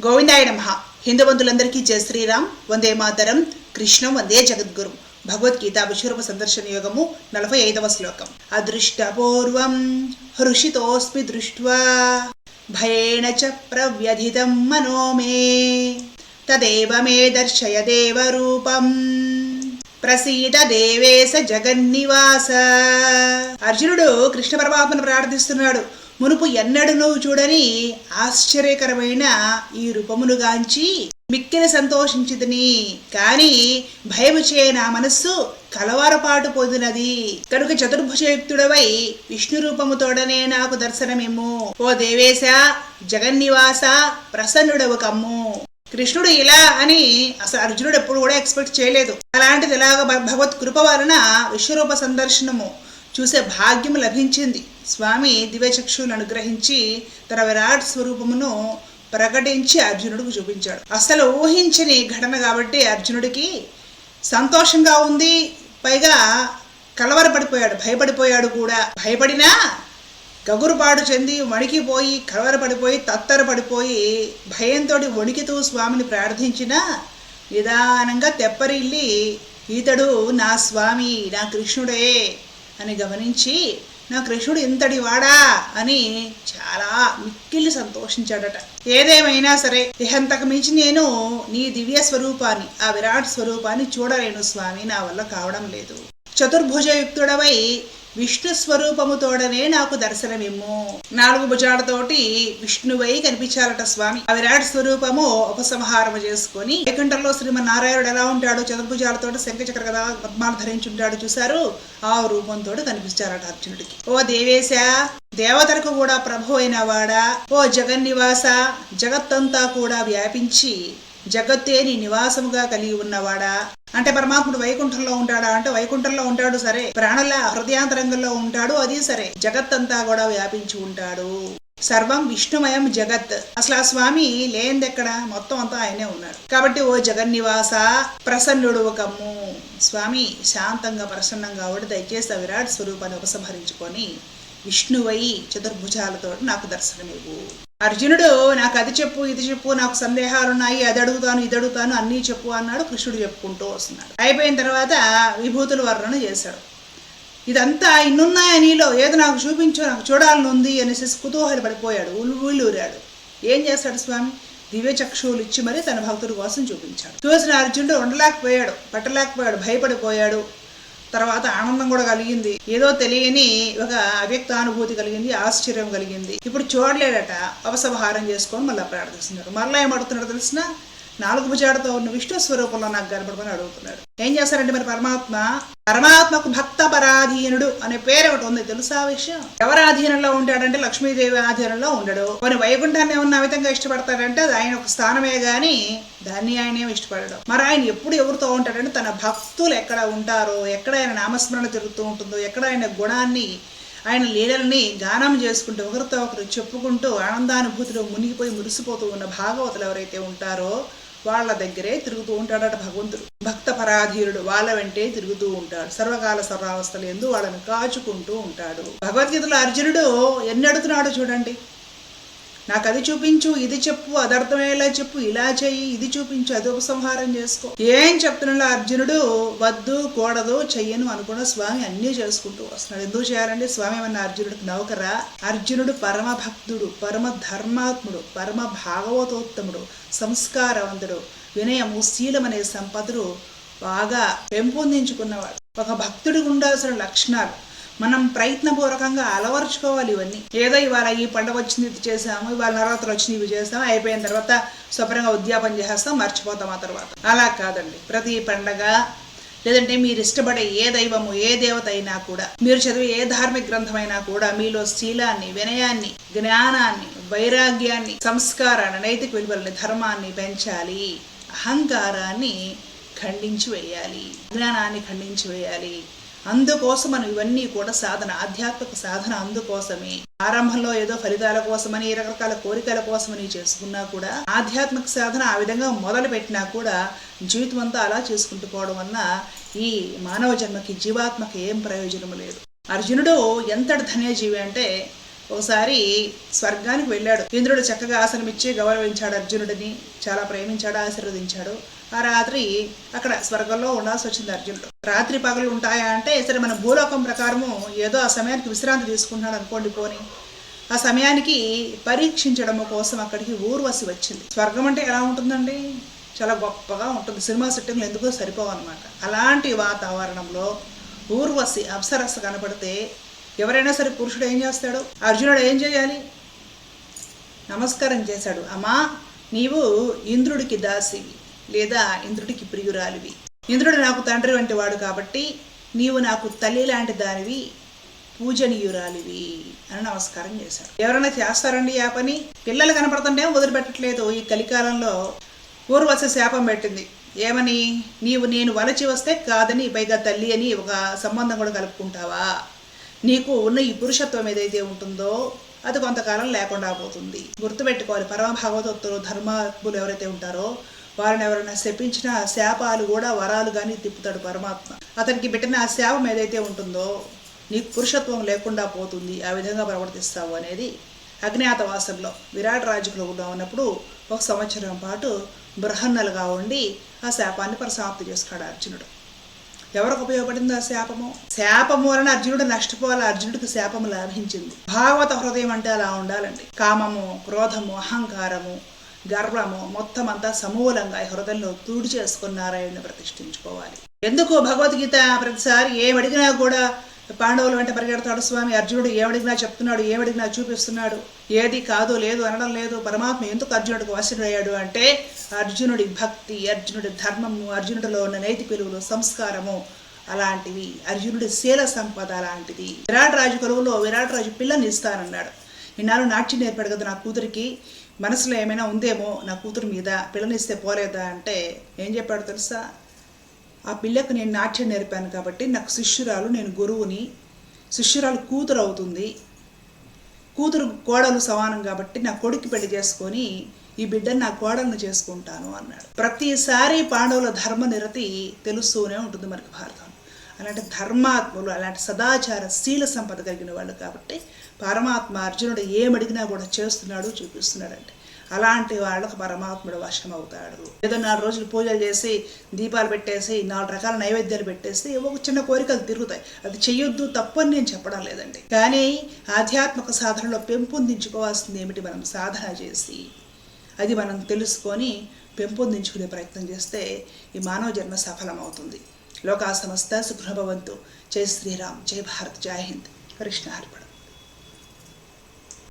గోవిందాయ నమ. హిందూ బంధులందరికీ జయ శ్రీరామ్. వందే మాతరం. కృష్ణం వందే జగద్గురు. భగవద్గీత విశ్వరూప సందర్శన యోగము నలభై ఐదవ శ్లోకం. అదృష్టపూర్వం హృషితోస్మి దృష్ట్వా. భయేణ చ ప్రవ్యధితం మనో మే. తదేవ మే దర్శయ దేవరూపం. ప్రసీద దేవేశ జగన్నివాస. అర్జునుడు కృష్ణ పరమాత్మను ప్రార్థిస్తున్నాడు. మునుపు ఎన్నడూ చూడని ఆశ్చర్యకరమైన ఈ రూపమును గాంచి మిక్కిన సంతోషించితిని. కాని భయము చే నా మనస్సు కలవారపాటు పొందినది. కనుక చతుర్భుజయుక్తుడవై విష్ణు రూపముతోడనే నాకు దర్శనమేమో. ఓ దేవేశ జగన్నివాస ప్రసన్నుడవు కమ్ము. కృష్ణుడు ఇలా అని అసలు అర్జునుడు ఎప్పుడు కూడా ఎక్స్పెక్ట్ చేయలేదు. అలాంటిది ఇలాగ భ- భగవత్ కృప వలన విశ్వరూప సందర్శనము చూసే భాగ్యం లభించింది. స్వామి దివ్యచక్షువులను అనుగ్రహించి తన విరాట్ స్వరూపమును ప్రకటించి అర్జునుడికి చూపించాడు. అసలు ఊహించని ఘటన కాబట్టి అర్జునుడికి సంతోషంగా ఉంది. పైగా కలవరపడిపోయాడు భయపడిపోయాడు కూడా. భయపడినా గగురుపాటు చెంది వణికిపోయి కలవరపడిపోయి తత్తరపడిపోయి భయంతో వణికితూ స్వామిని ప్రార్థించిన నిదానంగా తెప్పరిల్లి ఈతడు నా స్వామి నా కృష్ణుడే అని గమనించి నా కృష్ణుడు ఇంతటి వాడా అని చాలా మిక్కిలి సంతోషించాడట. ఏదేమైనా సరే ఇహంతకు మించి నేను నీ దివ్య స్వరూపాన్ని ఆ విరాట్ స్వరూపాన్ని చూడలేను స్వామి నా వల్ల కావడం లేదు. చతుర్భుజయుక్తుడవై విష్ణు స్వరూపముతోడనే నాకు దర్శనమిమ్ము. నాలుగు భుజాలతోటి విష్ణువై కనిపించాలట స్వామి. ఆ విరాట్ స్వరూపము ఉపసంహారము చేసుకొని వైకుంఠంలో శ్రీమన్నారాయణుడు ఎలా ఉంటాడో? చతుర్భుజాలతో శంఖచక్ర కదా పద్మాలు ధరించి ఉంటాడు చూశారు? ఆ రూపంతో కనిపించారట అర్జునుడికి. ఓ దేవేశ దేవతలకు కూడా ప్రభు అయిన వాడా? ఓ జగన్నివాస జగత్తంతా కూడా వ్యాపించి జగత్తే నీ నివాసముగా కలిగి ఉన్నవాడా? అంటే పరమాత్ముడు వైకుంఠంలో ఉంటాడా? అంటే వైకుంఠంలో ఉంటాడు సరే. ప్రాణుల హృదయాంతరంగంలో ఉంటాడు అది సరే. జగత్తంతా కూడా వ్యాపించి ఉంటాడు. సర్వం విష్ణుమయం జగత్. అసలు ఆ స్వామి లేనిదెక్కడ? మొత్తం అంతా ఆయనే ఉన్నాడు. కాబట్టి ఓ జగన్నివాస ప్రసన్నుడు కమ్ము స్వామి శాంతంగా ప్రసన్నంగా ఉండి దయచేసి ఆ విరాట్ స్వరూపాన్ని ఉపసంహరించుకొని విష్ణువై చతుర్భుజాలతో నాకు దర్శనమివ్వు. అర్జునుడు నాకు అది చెప్పు ఇది చెప్పు నాకు సందేహాలు ఉన్నాయి అది అడుగుతాను ఇది అడుగుతాను అన్నీ చెప్పు అన్నాడు. కృష్ణుడు చెప్పుకుంటూ వస్తున్నాడు. అయిపోయిన తర్వాత విభూతుల వర్ణన చేశాడు. ఇదంతా ఇన్నున్నాయా నీలో? ఏదో నాకు చూపించు నాకు చూడాలని ఉంది అనేసి కుతూహల పడిపోయాడు. ఉల్లూరాడు. ఏం చేస్తాడు స్వామి? దివ్య చక్షువులు ఇచ్చి మరీ తన భక్తుడి కోసం చూపించాడు. చూసిన అర్జునుడు ఉండలేకపోయాడు పట్టలేకపోయాడు భయపడిపోయాడు. తర్వాత ఆనందం కూడా కలిగింది. ఏదో తెలియని ఒక అవ్యక్తానుభూతి కలిగింది ఆశ్చర్యం కలిగింది. ఇప్పుడు చూడలేడట అవసవహారం చేసుకొని మళ్ళీ ప్రార్థిస్తున్నాడు మరలా ఏమడుతున్నాడు తెలిసిన నాలుగు భుజాడతో ఉన్న విష్ణు స్వరూపంలో నాకు కనపడమని అడుగుతున్నాడు. ఏం చేస్తారంటే మరి పరమాత్మ? పరమాత్మకు భక్త పరాధీనుడు అనే పేరు ఒకటి ఉంది. తెలుసా విషయం? ఎవరి ఆధీనంలో ఉంటాడంటే లక్ష్మీదేవి ఆధీనంలో ఉండడు. కొన్ని వైకుంఠాన్ని ఉన్న విధంగా ఇష్టపడతాడంటే అది ఆయన ఒక స్థానమే గాని దాన్ని ఆయనే ఇష్టపడడం. మరి ఆయన ఎప్పుడు ఎవరితో ఉంటాడంటే తన భక్తులు ఎక్కడ ఉంటారో ఎక్కడ ఆయన నామస్మరణ తిరుగుతూ ఉంటుందో ఎక్కడ ఆయన గుణాన్ని ఆయన లీలల్ని గానం చేసుకుంటూ ఒకరితో ఒకరు చెప్పుకుంటూ ఆనందానుభూతిలో మునిగిపోయి మురిసిపోతూ ఉన్న భాగవతులు ఎవరైతే ఉంటారో వాళ్ళ దగ్గరే తిరుగుతూ ఉంటాడట భగవంతుడు. భక్త పరాధీరుడు వాళ్ళ వెంటే తిరుగుతూ ఉంటాడు. సర్వకాల సర్వావస్థలు ఎందు వాళ్ళని కాచుకుంటూ ఉంటాడు. భగవద్గీతలో అర్జునుడు ఎన్ని అడుగుతున్నాడు చూడండి. నాకు అది చూపించు ఇది చెప్పు అది అర్థమయ్యేలా చెప్పు ఇలా చెయ్యి ఇది చూపించు అది ఉపసంహారం చేసుకో. ఏం చెప్తున్నాడు అర్జునుడు? వద్దు కూడదు చెయ్యను అనుకున్న స్వామి అన్నీ చేసుకుంటూ వస్తున్నాడు. ఎందుకు చేయాలండి? స్వామి ఏమన్నా అర్జునుడికి నౌకరా అర్జునుడు పరమ భక్తుడు పరమ ధర్మాత్ముడు పరమ భాగవతోత్తముడు సంస్కారవంతుడు వినయము శీలం అనే సంపదలు బాగా పెంపొందించుకున్నవాడు. ఒక భక్తుడికి ఉండాల్సిన లక్షణాలు మనం ప్రయత్నపూర్వకంగా అలవర్చుకోవాలి ఇవన్నీ. ఏదో ఇవాళ ఈ పండుగ వచ్చింది ఇది చేసాము ఇవాళ నవరాత్రులు వచ్చింది ఇవి చేసాము అయిపోయిన తర్వాత శుభ్రంగా ఉద్యాపన చేస్తాం మర్చిపోతాం ఆ తర్వాత. అలా కాదండి. ప్రతి పండగ లేదంటే మీరు ఇష్టపడే ఏ దైవము ఏ దేవత అయినా కూడా మీరు చదివే ఏ ధార్మిక గ్రంథమైనా కూడా మీలో శీలాన్ని వినయాన్ని జ్ఞానాన్ని వైరాగ్యాన్ని సంస్కారాన్ని నైతిక విలువల్ని ధర్మాన్ని పెంచాలి. అహంకారాన్ని ఖండించి వేయాలి. జ్ఞానాన్ని ఖండించి వేయాలి. అందుకోసం మనం ఇవన్నీ కూడా సాధన ఆధ్యాత్మిక సాధన అందుకోసమే. ఆరంభంలో ఏదో ఫలితాల కోసమని రకరకాల కోరికల కోసమని చేసుకున్నా కూడా ఆధ్యాత్మిక సాధన ఆ విధంగా మొదలు పెట్టినా కూడా జీవితం అంతా అలా చేసుకుంటూ పోవడం వల్ల ఈ మానవ జన్మకి జీవాత్మకి ఏం ప్రయోజనం లేదు. అర్జునుడు ఎంతటి ధన్యజీవి అంటే ఒకసారి స్వర్గానికి వెళ్ళాడు. ఇంద్రుడు చక్కగా ఆసనమిచ్చి గౌరవించాడు అర్జునుడిని చాలా ప్రేమించాడు ఆశీర్వదించాడు. ఆ రాత్రి అక్కడ స్వర్గంలో ఉండాల్సి వచ్చింది అర్జునుడు. రాత్రి పగలు ఉంటాయా అంటే సరే మన భూలోకం ప్రకారము ఏదో ఆ సమయానికి విశ్రాంతి తీసుకుంటున్నాడు అనుకోండి పోని. ఆ సమయానికి పరీక్షించడం కోసం అక్కడికి ఊర్వశి వచ్చింది. స్వర్గం అంటే ఎలా ఉంటుందండి? చాలా గొప్పగా ఉంటుంది. సినిమా సెట్టింగ్లు ఎందుకో సరిపోవన్నమాట. అలాంటి వాతావరణంలో ఊర్వశి అప్సరస్సు కనపడితే ఎవరైనా సరే పురుషుడు ఏం చేస్తాడు? అర్జునుడు ఏం చేయాలి? నమస్కారం చేశాడు. అమ్మా నీవు ఇంద్రుడికి దాసివి లేదా ఇంద్రుడికి ప్రియురాలివి. ఇంద్రుడు నాకు తండ్రి వంటి వాడు కాబట్టి నీవు నాకు తల్లి లాంటి దానివి పూజనీయురాలివి అని నమస్కారం చేశాడు. ఎవరైనా చేస్తారండి ఆ పని? పిల్లలు కనపడుతుంటే వదిలిపెట్టట్లేదు. ఈ కలికాలంలో పూర్వశ శాపం పెట్టింది. ఏమని? నీవు నేను వలచి వస్తే కాదని పైగా తల్లి అని ఒక సంబంధం కూడా కలుపుకుంటావా? నీకు ఉన్న ఈ పురుషత్వం ఏదైతే ఉంటుందో అది కొంతకాలం లేకుండా పోతుంది. గుర్తుపెట్టుకోవాలి పరమ భాగవతత్తులు ధర్మాత్ములు ఎవరైతే ఉంటారో వారిని ఎవరైనా శపించిన శాపాలు కూడా వరాలు కానీ తిప్పుతాడు పరమాత్మ. అతనికి పెట్టిన ఆ శాపం ఏదైతే ఉంటుందో నీకు పురుషత్వం లేకుండా పోతుంది ఆ విధంగా ప్రవర్తిస్తావు అనేది అజ్ఞాతవాసంలో విరాట్ రాజుకులో ఉన్నప్పుడు ఒక సంవత్సరం పాటు బృహన్నలుగా ఉండి ఆ శాపాన్ని పరిసమాప్తి చేసుకున్నాడు అర్జునుడు. ఎవరికి ఉపయోగపడింది ఆ శాపము? శాపము వలన అర్జునుడు నష్టపోవాలి అర్జునుడికి శాపము లాభించింది. భాగవత హృదయం అంటే అలా ఉండాలండి. కామము క్రోధము అహంకారము గర్వము మొత్తం అంతా సమూలంగా ఈ హృదయంలో తూడి చేసుకున్నారాయణ ప్రతిష్ఠించుకోవాలి. ఎందుకు భగవద్గీత ప్రతిసారి ఏమడిగినా కూడా పాండవులు వెంట పరిగెడతాడు స్వామి. అర్జునుడు ఏమడిగినా చెప్తున్నాడు ఏమడిగినా చూపిస్తున్నాడు. ఏది కాదు లేదు అనడం లేదు. పరమాత్మ ఎందుకు అర్జునుడికి వశుడయ్యాడు అంటే అర్జునుడి భక్తి అర్జునుడి ధర్మము అర్జునుడిలో ఉన్న నైతిక విలువలు సంస్కారము అలాంటివి. అర్జునుడి శీల సంపద అలాంటిది. విరాట్ రాజు కొలువులో విరాట్ రాజు పిల్లని ఇస్తానన్నాడు. ఇన్నాళ్ళు నాట్యం నేర్పాడు కదా నా కూతురికి. మనసులో ఏమైనా ఉందేమో నా కూతురు మీద. పిల్లనిస్తే పోలేదా అంటే ఏం చెప్పాడు తెలుసా? ఆ పిల్లకు నేను నాట్యం నేర్పాను కాబట్టి నాకు శిష్యురాలు నేను గురువుని. శిష్యురాలు కూతురు అవుతుంది. కూతురు కోడలు సమానం కాబట్టి నా కొడుకు పెళ్ళి చేసుకొని ఈ బిడ్డను నా కోడలను చేసుకుంటాను అన్నాడు. ప్రతిసారి పాండవుల ధర్మ నిరతి తెలుస్తూనే ఉంటుంది మనకి భారతం. అలాంటి ధర్మాత్ములు అలాంటి సదాచార శీల సంపద కలిగిన వాళ్ళు కాబట్టి పరమాత్మ అర్జునుడు ఏమడిగినా కూడా చేస్తున్నాడు చూపిస్తున్నాడంటే. అలాంటి వాళ్ళకు పరమాత్ముడు వశం అవుతాడు. ఏదో నాలుగు రోజులు పూజలు చేసి దీపాలు పెట్టేసి నాలుగు రకాల నైవేద్యాలు పెట్టేసి ఒక చిన్న కోరికలు తిరుగుతాయి. అది చెయ్యొద్దు తప్పు అని నేను చెప్పడం లేదండి. కానీ ఆధ్యాత్మిక సాధనలో పెంపొందించుకోవాల్సింది ఏమిటి? మనం సాధన చేసి అది మనం తెలుసుకొని పెంపొందించుకునే ప్రయత్నం చేస్తే ఈ మానవ జన్మ సఫలమవుతుంది. లోకా సమస్త సుఖభవంతు. జై శ్రీరామ్ జై భారత్ జై హింద్. కృష్ణ అర్పణ.